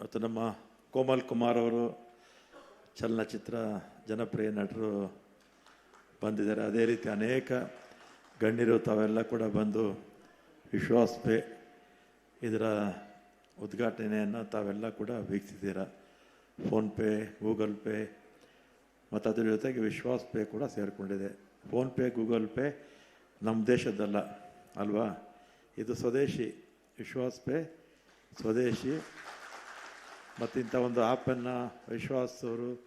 ಮತ್ತು ನಮ್ಮ ಕೋಮಲ್ ಕುಮಾರ್ ಅವರು ಚಲನಚಿತ್ರ ಜನಪ್ರಿಯ ನಟರು ಬಂದಿದ್ದಾರೆ. ಅದೇ ರೀತಿ ಅನೇಕ ಗಣ್ಯರು ತಾವೆಲ್ಲ ಕೂಡ ಬಂದು ವಿಶ್ವಾಸ್ ಪೇ ಇದರ ಉದ್ಘಾಟನೆಯನ್ನು ತಾವೆಲ್ಲ ಕೂಡ ವೀಕ್ಷಿಸಿದ್ದೀರ. ಫೋನ್ಪೇ ಗೂಗಲ್ ಪೇ, ಮತ್ತು ಅದರ ಜೊತೆಗೆ ವಿಶ್ವಾಸ್ ಪೇ ಕೂಡ ಸೇರಿಕೊಂಡಿದೆ. ಫೋನ್ಪೇ ಗೂಗಲ್ ಪೇ ನಮ್ಮ ದೇಶದ್ದಲ್ಲ. ಅಲ್ವಾ? ಇದು ಸ್ವದೇಶಿ ವಿಶ್ವಾಸ್ ಪೇ ಸ್ವದೇಶಿ. ಮತ್ತು ಇಂಥ ಒಂದು ಆ್ಯಪನ್ನು ವಿಶ್ವಾಸ್ ಅವರು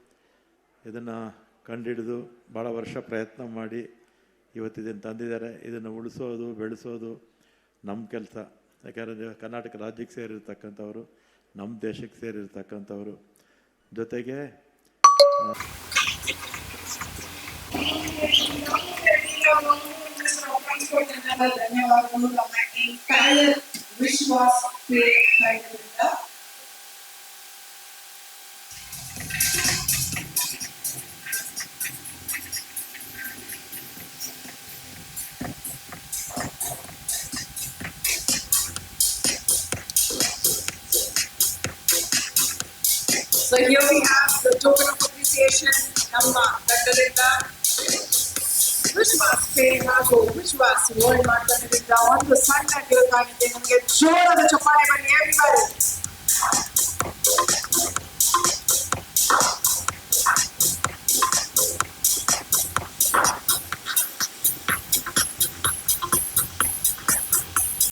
ಇದನ್ನು ಕಂಡುಹಿಡಿದು ಭಾಳ ವರ್ಷ ಪ್ರಯತ್ನ ಮಾಡಿ ಇವತ್ತು ತಂದಿದ್ದಾರೆ. ಇದನ್ನು ಉಳಿಸೋದು, ಬೆಳೆಸೋದು ನಮ್ಮ ಕೆಲಸ. ಯಾಕಂದರೆ ಕರ್ನಾಟಕ ರಾಜ್ಯಕ್ಕೆ ಸೇರಿರ್ತಕ್ಕಂಥವ್ರು, ನಮ್ಮ ದೇಶಕ್ಕೆ ಸೇರಿರ್ತಕ್ಕಂಥವ್ರು. ಜೊತೆಗೆ ಧನ್ಯವಾದಗಳು ನಮ್ಮ ಎಂಟೈರ್ ವಿಶ್ವಾಸ ತಂಡದಿಂದ So here we have the token of appreciation ನಮ್ಮ ತಂಡದಿಂದ Vishwas pay ಹಾಗೂ ವಿಶ್ವಾಸ್